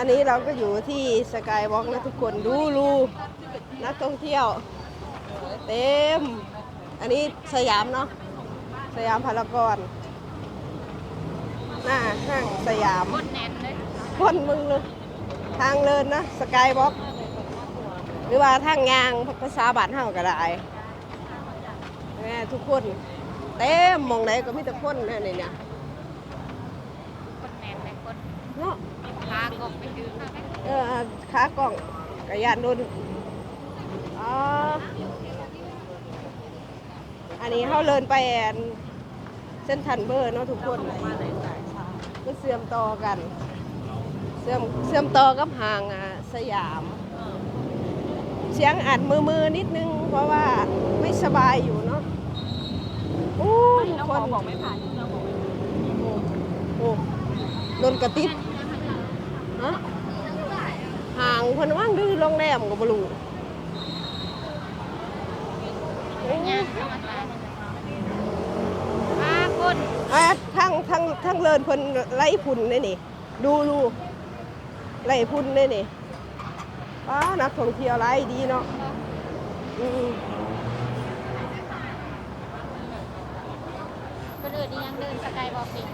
อันนี้เราก็อยู่ที่สกายวอล์กนะทุกคนดูรูนักท่องเที่ยว เต็ม อันนี้สยามเนาะสยามพารากอนหน้าห้างสยามคนแน่นเลยคนมึงเลยทางเลินนะสกายวอล์กหรือว่าทางยางภาษาบ้านเฮาก็ได้แม่ทุกคนเต็มหมองไหนก็มีแต่คนแน่นี่เนี่ยคนแน่นเลยคนเนาะ พากบไปถือข้าวไหม เอ อขากล่องกระยานโดนอ๋ออันนี้เขาเลินไปแอนเส้นทันเบอร์เนาะทุกคนก็เสื่อมต่อกัน เสื่อมเสื่อมต่อกับห่างอะสยาม เสียงอัดมือมือนิดนึง เพราะว่าไม่สบายอยู่เนาะโอ้ทุกคนบอกไม่ผ่านโอ้โอ้โดนกระติบฮะ ห่างคนว่างดื้อโรงแรมกับบลูโอ้ย่างเข้ามาตายพาคนอะทั้งทั้งทั้งเลินคนไล่พุ่นนี่นี่ ดูดูไล่พุ่นนี่นี่ป้านักท่องเที่ยวไล่ดีเนาะอืมคนอื่นนี่ยังเดินสกายบอกอีก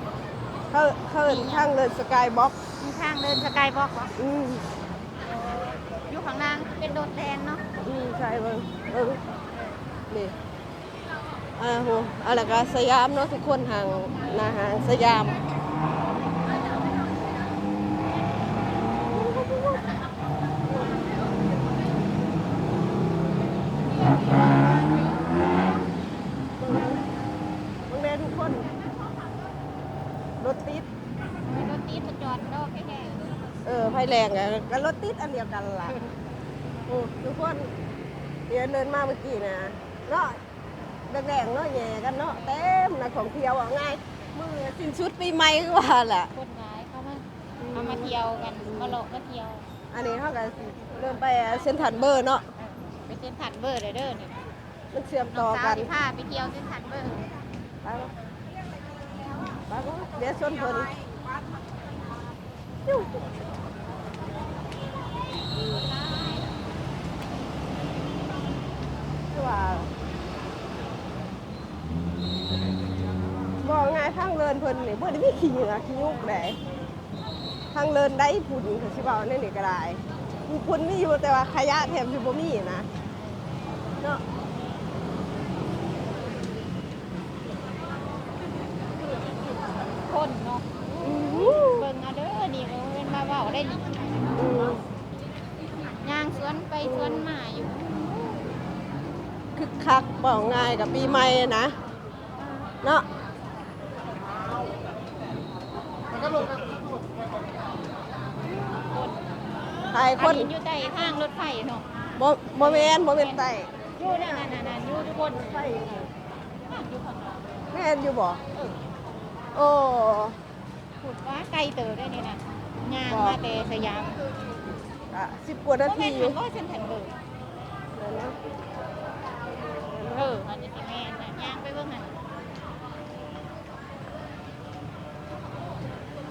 เขาเขาเอิ้นทางเลินสกายบ็อกมีทางเดินสกายบอกวะอืมอยู่ ของนางเป็นโดดแดนเนาะอืมใช่เบิ่งเบิ่งนี่อ่าโหอะไรก็สยามเนาะทุกคนห่างนาหางสยามเบิ่งแน่ทุกคน รถติด มีรถตีดมาจอดดอกแค่ เออ ไฟแรงอะก็รถติดอันเดียวกันล่ะโอ้ทุกคนเดี๋ยวเดินมาเมื่อกี้นะเนาะแดงๆเนาะแย่กันเนาะเต็มนักท่องเที่ยวอะง่ายมือสิ้นชุดปีใหม่ก็ว่าแหละคนร้ายเขามาเขามาเที่ยวกันมาหลอกมาเที่ยว อันนี้เขาก็สิเดินไปเส้นทันเบอร์เนาะไปเส้นถัดเบอร์เลยเด้อเนี่ยมันเชื่อมน้ต่อองสากัวนที่พาไปเที่ยวเส้นถัดเบอร์ไปบ่ไปบ่เดี๋ยวชนเพิ่นยูคือว่าบอกไงทางเลินเพิ่นนี่บ่ได้มีขี้เหงื่อขี้ยุกได้ทางเลินได้พุ่นเขาสิเว้าในนี่ก็ได้พุ่นมีอยู่แต่ว่าขยะแถมสิบ่มีนะเนาะคนเนาะอืมเบิ่งเอาเด้อนี่เราเป็นมาเว่าได้นี่อืมย่างสวนไปสวนมาอยู่คึกคักบอกง่ายกับปีใหม่นะเนาะ ถ่ายคอันนนี้อยู่ใต้ทางรถไฟเนาะโมโมเมนโมเมนไตอยู่นั่นนั่นนั่นอยู่ทุกคนไฟอยู่ข้างนอกแม่นอยู่บ่โอ้พูดว่าไกลเต๋อได้นี่นะย่างมาแต่สยามอะสิบกว่านาก็ทีแม่นอยู่มันก็เส้นถันเบอร์เดี๋ยวนะเออมันจะสิแม่นน่ะย่างไปเบิ่งหั่น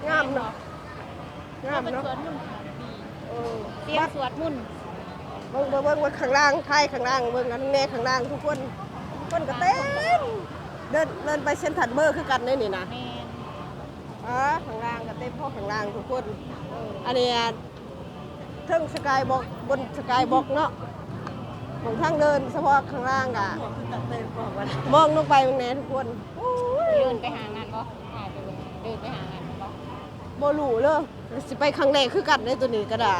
งามเนาะงามเป็นเนาะสวนมุ่นของดีเออเสียงสวดมุ่นต์เบิ่งเบิ่งเบิ่งเบิ่งข้างล่างท้ายข้างล่างเบิ่งกันแน่ข้างล่างทุกคนคนก็เต็มเดินเดินไปเส้นถัดเบอร์คือกันเลยนี่นะแม่นอ๋อข้างล่างก็เต็มพ่อข้างล่างทุกคนอันนี้เทิงสกายบอกบนสกายบอกเนาะของทางเดินเฉพาะข้างล่างอะมองลงไปตรงไหนทุกคน โอ้ย เดินไปหางานบ่ถ่ายไปเบิ่งเดินไปหางาน บ่บหลูเลยสิไปครั้งแรกคือกันในตัวนี้ก็ได้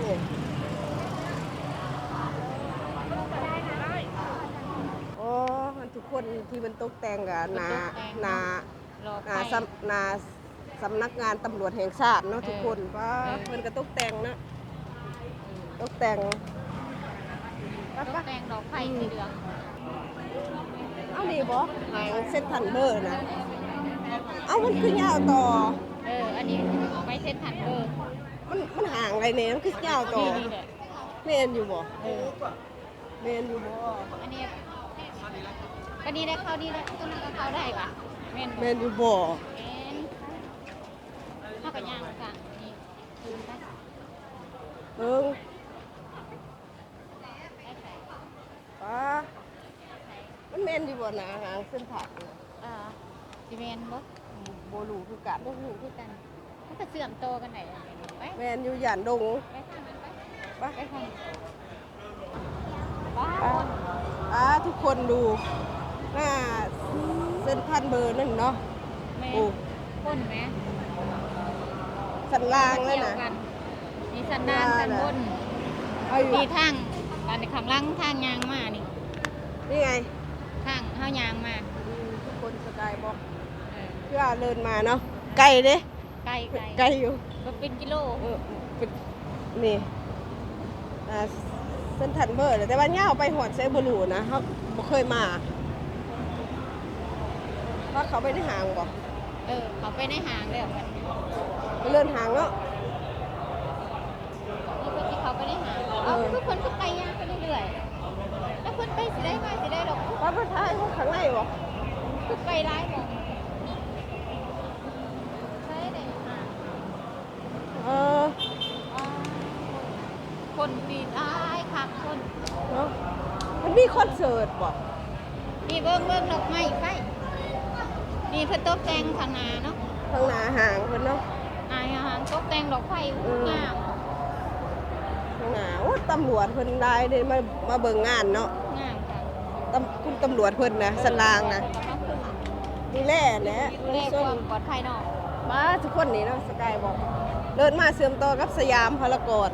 นี่โอ้ทุกคนที่มันตกแต่งกันนานารอไปนาสำนาสำนักงานตำรวจแห่งชาติเนาะทุกคนว่าเออเพิ่นก็ตกแต่งเนาะตกแต่งตกแต่งดอกไผ่สีเหลือง เอานี่บ่หางเส้นทันเบอร์นะเอามันคือยาวต่อ เออ อันนี้ไม่เส้นถันเบอร์ มันมันห่างอะไรเนี่ยมันคือยาวต่อนี่นี่แหละเมนอยู่บ่เออเมนอยู่บ่อันนี้ก็นี่ได้เข้านี่ได้ต้นนั้นก็เข้าได้ปะแมม่นแม่นอยู่บ่แม่นเฮาก็ย่างกะนี่คืนไปเอิงป้า มันแม่นอยู่บ่นะหางเส้นผักน่ะเอ่อสิแม่นบ่บ่รู้คือกันบ่ฮู้คือกันมันก็เสื่อมโตกันได้ไปแม่นอยู่หย่านดงไปทางนั้นไปไปไปทางบ้าอะอ่าทุกคนดูหน้าเส้นพันเบอร์นั่นเนาะแม่โอ้คนแม่สันล่างเลยเที่นะวกันมีสันดานสันบนเอาอยู่มีทางตอนในข้างหล่างทางยางมานี่ นี่ไง ทางเฮายางมาอืมทุกคนสกายบอกเออเพื่อเดินมาเนาะไกลเด้ไกลไกลไกลอยู่ก็เป็นกิโลเออเป็นนี่อ่าเส้นทันเบอร์แต่ว่าย่าวไปหอดเซบลูนะเขาบ่เคยมาว่าเขาไปในหางบ่เออ เขาไปในหางแล้วกันนี่ไปเลื่อนหางเนาะก็ที่เขาไปในหางเอาเออทุกคนก็ไปยางไปเรื่อยๆแล้ว คนไปสิได้มาสิได้ดอกว่าพระท้ายเขาข้างในบ่คือไปร้ายหมองใช่ได้หางเอออ๋อคนตีร้ายคักคนเนาะมันมีคอนเสิร์ตบ่นี่เบิ้งเบิ้งดอกไม้ไปนี่เพิ่นตกแต่งข้างหน้าเนาะข้างหน้าหางเพิ่นเนาะนายอาหารตกแต่งดอกไฟเอองามข้างหน้าโอ้ตำรวจเพิ่นได้เด้มามาเบิ่งงานเนาะงามค่ะ ตำคุณตำรวจเพิ่นนะสันลางนะนี่แหละแหละดูแลความปลอดภัยเนาะมาทุกคนนี่เนาะสกายบอกเดินมาเสื่อมต่อกับสยามพารากอน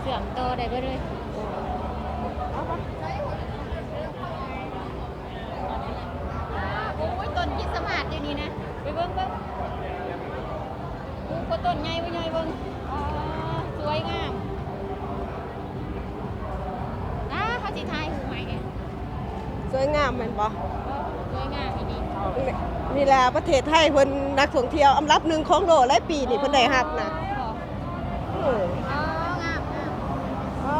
เสื่อมโตได้ไปเลยโอ้ยต้นคริดสต์มาสอยู่นี่นะ ไปเบิ้งเบิ้งโอ้ก็ต้นใหญ่ไปใหญ่เบิ้งอ๋อสวยงามอ่าเขาสิทายหูใหม่เนี่ย ส วยงามแม่นบ่สวยงามอีดีนี่แหละประเทศไทยเพิ่นนักท่องเที่ยวอันดับหนึ่งของโลกหลายปีนี่เพิ่นได้รับนะเอออ๋องามงามอ๋อ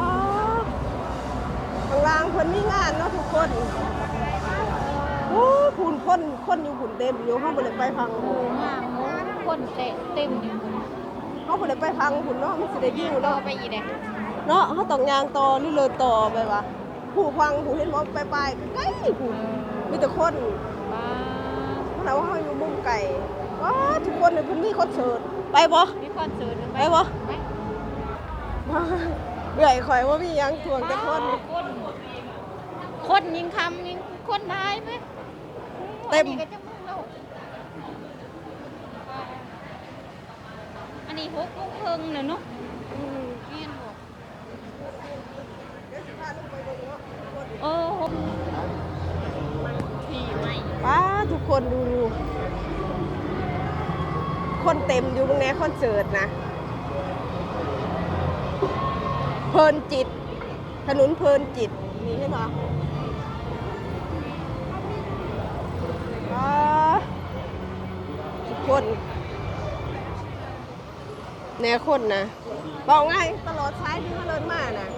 ข้างล่างเพิ่นมีงานเนาะทุกคนโอ้คุณคนคนอยู่หุ่นเต็มอยู่เฮาบ่ได้ไปพังโอ้งามโอ้คนเตะเต็มอยู่เฮาบ่ได้ไปพังหุ่นเนาะมันสิได้วิวต่อเนาะไปอีกเลยเนาะเขาต้องยางต่อหรือเลยต่อไปวะ ผู้ฟังผู้เห็นว่าไปไปใกล้ผู้มีแต่คนว้าเพราะเราว่าเขาอยู่มุมไก่ว้าทุกคนเนี่ยเพิ่นมีคอนเสิร์ตไปบ่มีคอนเสิร์ตหรือไปบ่ไปมาเบื่อข่อยว่ามีหยังทวงแต่คนคนคนยิงคำยิงคนได้ไหมเต็ม อันนี้ก็จะมึงแล้วอันนี้หกโมงครึ่งแล้วเนาะอืม ทุกคนดูดูคนเต็มอยู่ตรงนี้คอนเสิร์ตนะ เพลินจิต ถนนเพลินจิตนี่ใช่ไหมทุกคนแนวคนนะ บอกง่ายตลอดซ้ายที่เขาเดินมานะ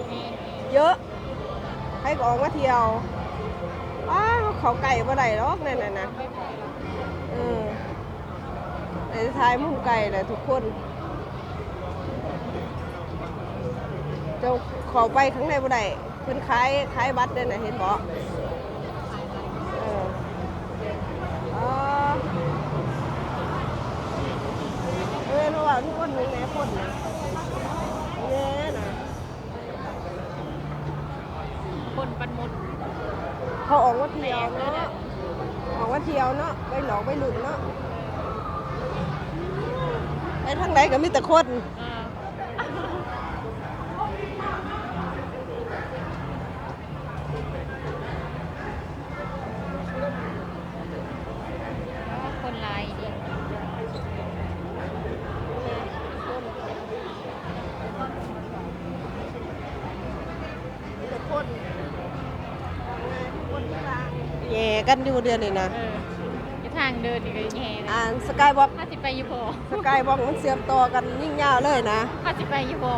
เยอะ ให้กออกมาเที่ยวอ้า เขาไก่บ่ได้หรอกนั่นน่ะนะเออในท้ายมุมไก่แหละทุกคนเจ้าขอไปข้างในบ่ได้เพิ่นขายขายบัตรเด้อน่ะเห็นบ่เอออ๋อเออระหว่างทุกคนหนึ่งแหนคนนะแน่น่ะ คนปันหมด เขาออกมาเที่ยวเนาะออกมาเที่ยวเนาะไปหลอกไปหลุดเนาะไปทางไหนก็ มีแต่คนอ่าคนหลายดีมีแต่คนแย่กันอยู่เดือนนี้นะ เอออยู่ทาง เดินนี่ก็แย่เลยอ่านสกายบอกถ้าสิไปอยู่พอสกายบอกมันเสียมต่อกันยิ่งยาวเลยนะ ถ้าสิไปอยู่พอ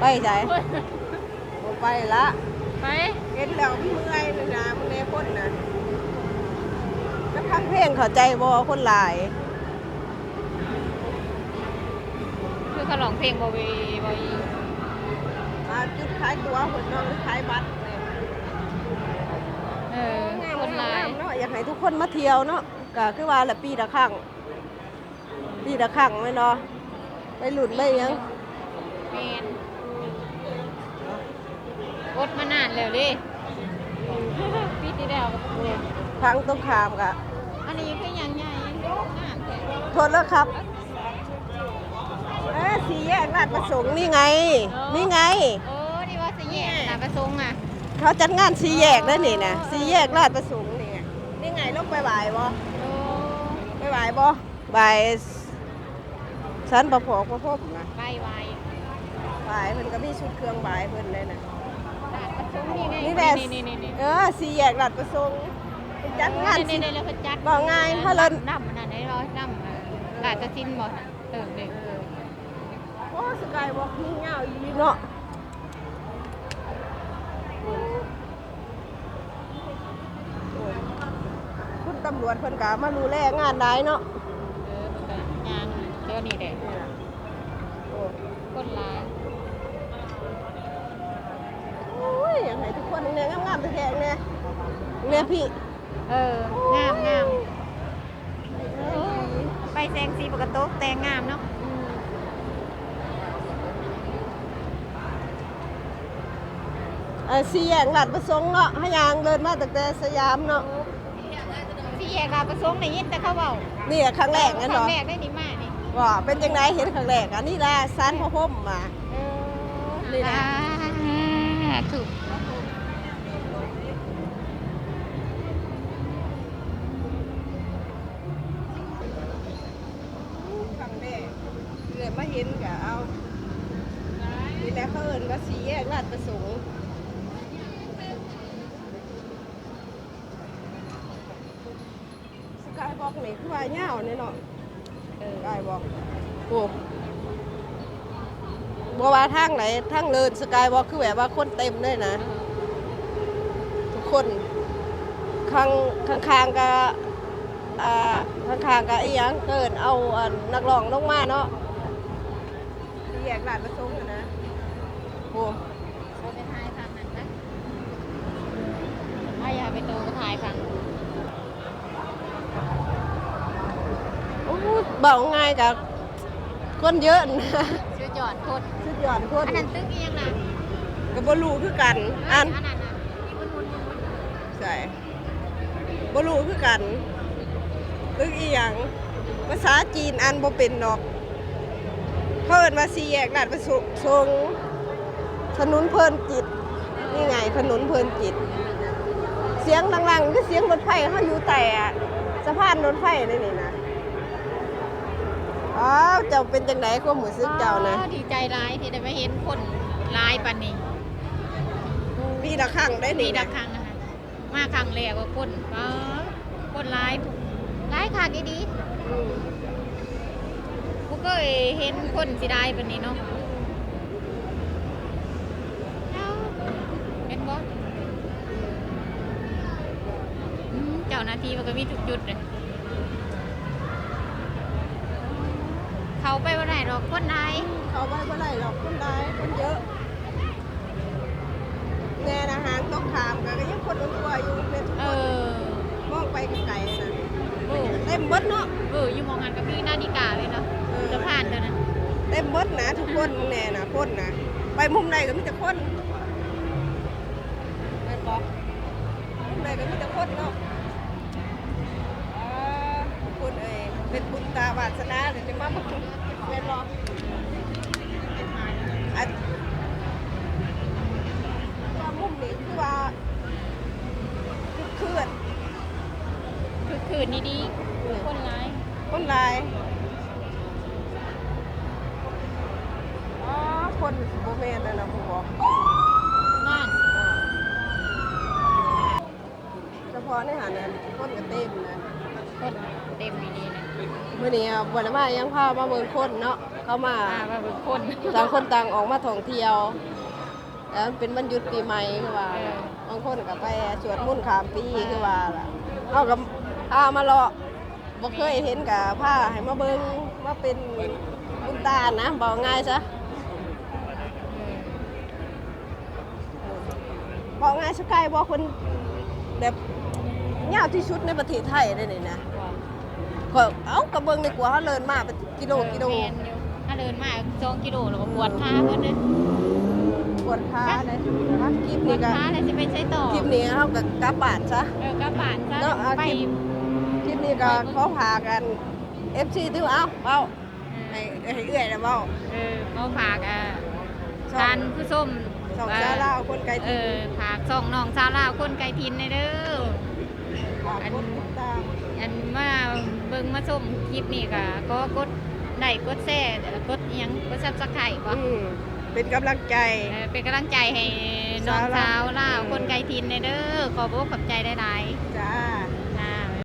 ไปใจผมไปละไปเห็นแล้วเมื่อยเลยนะคนนะก็พังเพลงเข้าใจบ่คนหลาย คือเขาร้องเพลงบ่เวบ่อีมาจุดขายตัวคนน้องหรือขายบัตรเนี่ยเอองามคนหลายงามเนาะอยากให้ทุกคนมาเที่ยวเนาะ ก็คือว่าละปีละครั้งปีละครั้งไหมเนาะไปหลุดไม่ยังแม่นอดมานานแล้วเดิปีที่แล้วก็บ่เนี่ยครั้งต้องขามกะอันนี้คือหยังใหญ่งามแท้โทษแล้วครับเอ้สีแยกลาดประสงค์นี่ไง นี่ไงเออนี่ว่าสิแยกน่ะประสงค์อะเขาจัดงานสีแยกนั่นนี่นะสีแยกลาดประสงค์นี่ไงนี่ไงลงไปบ่ายบ่โอ้ ไปบ่ายบ่บ่ายสันประพอกประพบนะไปไวบ่ายเพิ่นก็มีชุดเครื่องบ่ายเพิ่นเลยนะลาดประสงค์นี่ไงนี่แหละนี่นี่นี่เออสีแยกลาดประสงค์ไปจัดงานนี่สีนี่แล้วเพิ่นจัดบอกง่ายถ้าเรานำอันนั้นได้ร้อยนำเออลาดจะสิ้นบ่เออเด็กโอ้สกายวอล์กนี่เงาอีหลีเนาะคุณตำรวจเพิ่นก็มาดูแลงานได้เนาะเออเพิ่นก็ย่างเดี๋ยวนี้แหละโอ้คนหลายโอ้ยอยากให้ทุกคนเนี่ยงามๆแท้ๆเนี่ยเนี่ยพี่เอองามงามเออไปแซงสีปกติแต่งงามเนาะเออสี่แยกหลัดประสงค์เนาะให้ยางเดินมาตั้งแต่สยามเนาะที่ แยกลาดประสงค์ได้ยินแต่เขาเว้านี่ครั้งแรกนั่นคเหรรั้องแรกได้นี่มานี่ว่าเป็นจังไดเห็นครั้งแรกอันนี้ล่ะซานพระพรหมมา เออนี่นะอ่าถูกครั้งแรกเลยมาเห็นก็เอานี่แหละเขาเอิ้นว่าสี่แยกลาดประสงค์สกายบอก นี่คือว่าเหย้าเนี่ยเนาะเออได้บอกโอ้บัว่าทางไหนทางเลินสกายบอกคือแบบว่าคนเต็มเลยนะ ทุกคนข้างข้างข้างๆก็อ่าข้างข้างๆก็อีหยังเกินเอาอันนักร้องลงมาเนาะที่แยกลาดประสงค์อะนะโอ้เอาไปถ่ายครั้งนั้นนะเอาอย่าไปโตก็ถ่ายครั้ง โอ้ บอกง่ายกับคนเยอะนะชื่อจอดโคตรสุดยอดคนอันนั้นตึกอีหยังนะกับบลูคือกัน อันอันนั้นน่ะที่มันมุนมุนใช่บรู้คือกันตึกอีหยังภาษาจีนอันบ่เป็นดอกเขาเอิ้นว่าสี่แยกลาดประสงค์ถนนเพลินจิตนี่ไงถนนเพลินจิต เสียงดังๆคือเสียงรถไฟเขาอยู่แต่อะสะพานรถไฟนี่นี่นะ อ้าวเจ้าเป็นจังไดความรู้สึกเจ้านะอ๋อดีใจร้ายที่ได้มาเห็นคนหลายปานนี้ปีละครั้งได้ปีนี่ละนะครั้งนะคะมาครั้งแรกว่าคนอ๋อคนหลายหลายคักอีดีอืมกูก็เห็นคนสิได้ปานนี้เนาะเอ้าเห็นบ่อืมเจ้าหน้าที่มันก็มีทุกจุดเลยเขาไปวันไหนหรอกคนไหนเขาไปเมื่อไหร่หรอกคนได้คนเยอะแน่นะหางต้องขามกันก็ยังคนตัวอยู่เป็นทุกเอคนอมองไปไกลๆนะโอ้เต็มเบิดเนาะเอออยู่มองงานกับพี่นาฬิกาเลยเนาะเออจะผ่านเท่านั้นเต็มเบิดนะทุกคนแน่นะคนนะไปมุมใดก็มีแต่คนแม่นบอกมุมใดก็มีแต่คนเนาะอ่าทุกคนเอ้ยเป็นบุญตาวาสนาเลยจะมาบอกแม่นบอกอันว่ามุมนี้คือว่าคือเคลื่นคือคืนนี้ดีคนร้ายคนหลายอ๋อคนโบเมนนั่นนะผมบอกนั่นเฉพาะในหาดนั้นคนก็เต็มนะ คนเต็มดีๆนะมื่อนี้วันมายังพามาเบิ่งคนเนาะเขามามาว่าเป็นคนต่างคนต่างออกมาท่องเที่ยวแล้วมันเป็นวันหยุดปีใหม่คือว่าเออบางคนก็ไปสวดมนต์ข้ามปีคือว่าล่ะเอากับเอามาเลาะบ่เคยเห็นกับผ้าให้มาเบิ่งว่าเป็นบุญตานะบอกง่ายซะบอกง่ายสกายบอกคนแบบ ยาวที่สุดในประเทศไทยได้นี่นะก็เอ้ากับเบิ่งในกลัวเขาเลินมาเป็นกิโลกิโลแม่นอยู่ถ้าเดินมาสองกิโลแล้วก็ปวดขาเพิ่นเด้อปวดขาเลยพักคลิปปวนี้ดก็ขาเลยสิไปใช้ต่อคลิปนี้เขากับกลับบ้านซะ เออกระบาดซะเนาะเอาไปคลิป คลิปนี้ก็ขอพากัน FC ติวเอาเบ้าให้ให้เอื้อยนะเบ้าเออเขาฝากอะช่องทานผู้ส้มสองชาลาวคนไกลเอทินอฝากส่องน้องชาวลาวคนไกลทินในเด้อ ฝากกดติดตามอันมาเบิ่งมาชมคลิปนี้ก็ก็กดไลค์กดแชร์กดอิหยังกดซับสไครต์บ่อืมเป็นกำลังใจ เออเป็นกำลังใจให้น้องสาวลาวคนไกลทินในเด้อขอบอกขอบใจหลายๆ จ้า